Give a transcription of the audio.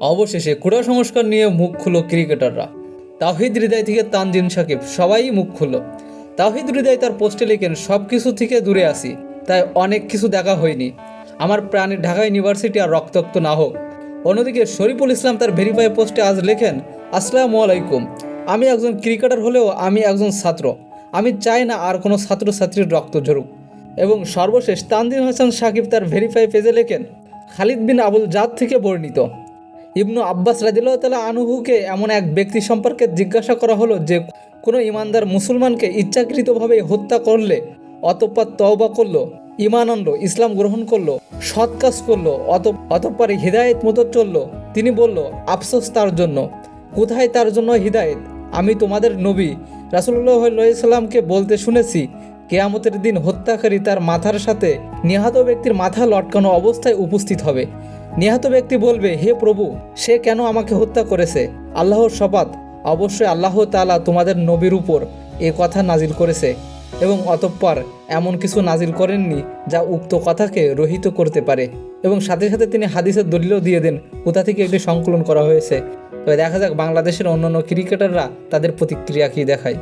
অবশেষে কুড়া সংস্কার নিয়ে মুখ খুলো ক্রিকেটাররা। তাহিদ হৃদয় থেকে তানজিন সাকিব, সবাই মুখ খুলল তাহিদ হৃদয় তার পোস্টে লেখেন সব কিছু থেকে দূরে আসি তাই অনেক কিছু দেখা হয়নি। আমার প্রাণে ঢাকা ইউনিভার্সিটি আর রক্তাক্ত না হোক। অন্যদিকে শরীফুল ইসলাম তার ভেরিফাই পোস্টে আজ লেখেন, আসসালামু আলাইকুম। আমি একজন ক্রিকেটার হলেও আমি একজন ছাত্র। আমি চাই না আর কোনো ছাত্রছাত্রীর রক্ত ঝরুক। এবং সর্বশেষ তানজিন হাসান সাকিব তার ভেরিফাই পেজে লেখেন, খালিদ বিন আবুল জাদ থেকে বর্ণিত। ইবনু আব্বাস রাদিল্লাহ তালা আনুহুকে এমন এক ব্যক্তি সম্পর্কে জিজ্ঞাসা করা হলো যে, কোনো ইমানদার মুসলমানকে ইচ্ছাকৃতভাবে হত্যা করলে, অতঃপর তওবা করল ইমান আনলো, ইসলাম গ্রহণ করল, সৎ কাজ করল, অত, অতঃপর হৃদায়ত মতো চলল। তিনি বলল, আফসোস তার জন্য। কোথায় তার জন্য হৃদায়ত? আমি তোমাদের নবী। রাসুল্লাহ বলতে শুনেছি, কেয়ামতের দিন হত্যাকারী তার মাথার সাথে নিহত ব্যক্তির মাথা লটকানো অবস্থায় উপস্থিত হবে। নিহত ব্যক্তি বলবে, হে প্রভু, সে কেন আমাকে হত্যা করেছে? আল্লাহর শপথ, অবশ্যই আল্লাহ তালা তোমাদের নবীর উপর এ কথা নাজিল করেছে এবং অতঃপর এমন কিছু নাজিল করেননি যা উক্ত কথাকে রহিত করতে পারে। এবং সাথে সাথে তিনি হাদিসের দলিলও দিয়ে দেন, কোথা থেকে একটি সংকলন করা হয়েছে। তবে দেখা যাক বাংলাদেশের অন্যান্য ক্রিকেটাররা তাদের প্রতিক্রিয়া কী দেখায়।